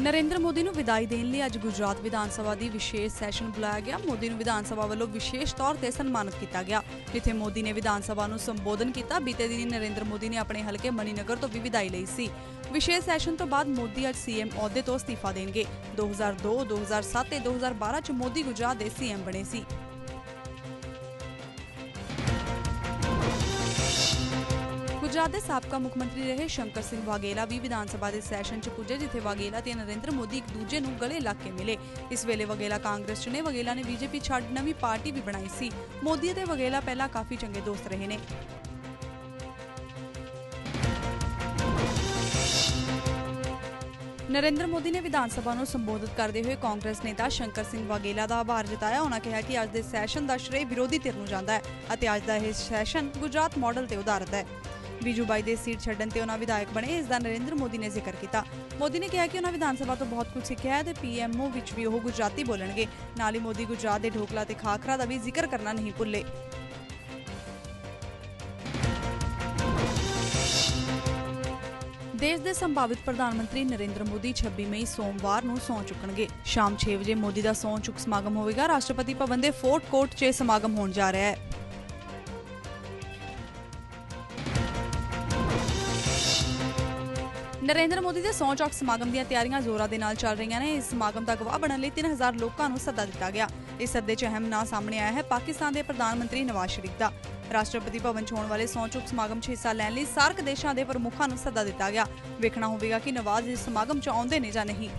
ਨਰਿੰਦਰ ਮੋਦੀ ਨੂੰ ਵਿਦਾਈ ਦੇਣ ਲਈ ਅੱਜ ਗੁਜਰਾਤ ਵਿਧਾਨ ਸਭਾ ਦੀ ਵਿਸ਼ੇਸ਼ ਸੈਸ਼ਨ ਬੁਲਾਇਆ ਗਿਆ। ਮੋਦੀ ਨੂੰ ਵਿਧਾਨ ਸਭਾ ਵੱਲੋਂ ਵਿਸ਼ੇਸ਼ ਤੌਰ ਤੇ ਸਨਮਾਨਿਤ ਕੀਤਾ ਗਿਆ। ਜਿੱਥੇ ਮੋਦੀ ਨੇ ਵਿਧਾਨ ਸਭਾ ਨੂੰ ਸੰਬੋਧਨ ਕੀਤਾ, ਬੀਤੇ ਦਿਨੀ ਨਰਿੰਦਰ ਮੋਦੀ ਨੇ ਆਪਣੇ ਹਲਕੇ ਮਨੀਨਗਰ ਤੋਂ ਵੀ ਵਿਦਾਈ ਲਈ ਸੀ। ਵਿਸ਼ੇਸ਼ ਸੈਸ਼ਨ ਤੋਂ ਬਾਅਦ ਮੋਦੀ ਅੱਜ ਸੀਐਮ ਅਹੁਦੇ ਤੋਂ ਅਸਤੀਫਾ ਦੇਣਗੇ। 2002 2007 ਤੇ 2012 ਚ ਮੋਦੀ ਗੁਜਰਾਤ ਦੇ ਸੀਐਮ ਬਣੇ ਸੀ। ਗੁਜਰਾਤ ਦੇ ਸਾਬਕਾ ਮੁੱਖ ਮੰਤਰੀ ਰਹੇ ਸ਼ੰਕਰ ਸਿੰਘ ਵਾਗੇਲਾ ਵੀ ਵਿਧਾਨ ਸਭਾ ਦੇ ਸੈਸ਼ਨ 'ਚ ਪੁੱਜੇ, ਜਿੱਥੇ ਵਾਗੇਲਾ ਤੇ ਨਰਿੰਦਰ ਮੋਦੀ ਇੱਕ ਦੂਜੇ ਨੂੰ ਗਲੇ ਲੱਗ ਕੇ ਮਿਲੇ। ਇਸ ਵੇਲੇ ਵਾਗੇਲਾ ਕਾਂਗਰਸ 'ਚ ਨੇ। ਵਾਗੇਲਾ ਨੇ ਬੀਜੇਪੀ ਛੱਡ ਨਵੀਂ ਪਾਰਟੀ ਵੀ ਬਣਾਈ ਸੀ। ਮੋਦੀ ਅਤੇ ਵਾਗੇਲਾ ਪਹਿਲਾਂ ਕਾਫੀ ਚੰਗੇ ਦੋਸਤ ਰਹੇ ਨੇ। ਨਰਿੰਦਰ ਮੋਦੀ ਨੇ ਵਿਧਾਨ ਸਭਾ ਨੂੰ ਸੰਬੋਧਿਤ ਕਰਦੇ ਹੋਏ ਕਾਂਗਰਸ ਨੇਤਾ ਸ਼ੰਕਰ ਸਿੰਘ ਵਾਗੇਲਾ ਦਾ ਆਭਾਰ ਜਤਾਇਆ। ਉਹਨਾਂ ਕਿਹਾ ਕਿ ਅੱਜ ਦੇ ਸੈਸ਼ਨ ਦਾ ਸ਼੍ਰੇ ਵਿਰੋਧੀ ਧਿਰ ਨੂੰ ਜਾਂਦਾ ਹੈ ਅਤੇ ਅੱਜ ਦਾ ਇਹ ਸੈਸ਼ਨ ਗੁਜਰਾਤ ਮਾਡਲ ਤੇ ਉਦਾਰਤ ਹੈ। ਬੀਜੂ ਦੇ ਸੀਟ ਛੱਡਣ ਤੇ ਉਹਨਾਂ ਵਿਧਾਇਕ ਬਣੇ, ਇਸ ਦਾ ਨਰਿੰਦਰ ਮੋਦੀ ਨੇ ਜ਼ਿਕਰ ਕੀਤਾ। ਮੋਦੀ ਨੇ ਕਿਹਾ ਕਿ ਉਹਨਾਂ ਵਿਧਾਨ ਸਭਾ ਤੋਂ ਬਹੁਤ ਕੁਝ ਸਿੱਖਿਆ ਹੈ ਤੇ ਪੀਐਮਓ ਵਿੱਚ ਵੀ ਉਹ ਗੁਜਰਾਤੀ ਬੋਲਣਗੇ। ਨਾਲ ਹੀ ਮੋਦੀ ਗੁਜਰਾਤ ਦੇ ਢੋਕਲਾ ਤੇ ਖਾਖਰਾ ਦਾ ਵੀ ਜ਼ਿਕਰ ਕਰਨਾ ਨਹੀਂ ਭੁੱਲੇ। ਦੇਸ਼ ਦੇ ਸੰਭਾਵਿਤ ਪ੍ਰਧਾਨ ਮੰਤਰੀ ਨਰਿੰਦਰ ਮੋਦੀ 26 ਮਈ ਸੋਮਵਾਰ ਨੂੰ ਸੌਂ ਚੁੱਕਣਗੇ। ਸ਼ਾਮ 6 ਵਜੇ ਮੋਦੀ ਦਾ ਸੌਂ ਚੁੱਕ ਸਮਾਗਮ ਹੋਵੇਗਾ। ਰਾਸ਼ਟਰਪਤੀ ਭਵਨ ਦੇ ਫੋਰਟ ਕੋਰਟ 'ਚ ਸਮਾਗਮ ਹੋਣ ਜਾ ਰਿਹਾ ਹੈ। ਨਰਿੰਦਰ ਮੋਦੀ ਦੇ ਸੌਂ ਚੌਕ ਸਮਾਗਮ ਦੀਆਂ ਤਿਆਰੀਆਂ ਜ਼ੋਰਾਂ ਦੇ ਨਾਲ ਚੱਲ ਰਹੀਆਂ ਨੇ। ਇਸ ਸਮਾਗਮ ਦਾ ਗਵਾਹ ਬਣਨ ਲਈ 3000 ਲੋਕਾਂ ਨੂੰ ਸੱਦਾ ਦਿੱਤਾ ਗਿਆ। ਇਸ ਸੱਦੇ 'ਚ ਅਹਿਮ ਨਾਂ ਸਾਹਮਣੇ ਆਇਆ ਹੈ ਪਾਕਿਸਤਾਨ ਦੇ ਪ੍ਰਧਾਨ ਮੰਤਰੀ ਨਵਾਜ਼ ਸ਼ਰੀਫ ਦਾ। ਰਾਸ਼ਟਰਪਤੀ ਭਵਨ 'ਚ ਹੋਣ ਵਾਲੇ ਸੌਂ ਚੁੱਕ ਸਮਾਗਮ 'ਚ ਹਿੱਸਾ ਲੈਣ ਲਈ ਸਾਰਕ ਦੇਸ਼ਾਂ ਦੇ ਪ੍ਰਮੁੱਖਾਂ ਨੂੰ ਸੱਦਾ ਦਿੱਤਾ ਗਿਆ। ਵੇਖਣਾ ਹੋਵੇਗਾ ਕਿ ਨਵਾਜ਼ ਇਸ ਸਮਾਗਮ 'ਚ ਆਉਂਦੇ ਨੇ ਜਾਂ ਨਹੀਂ।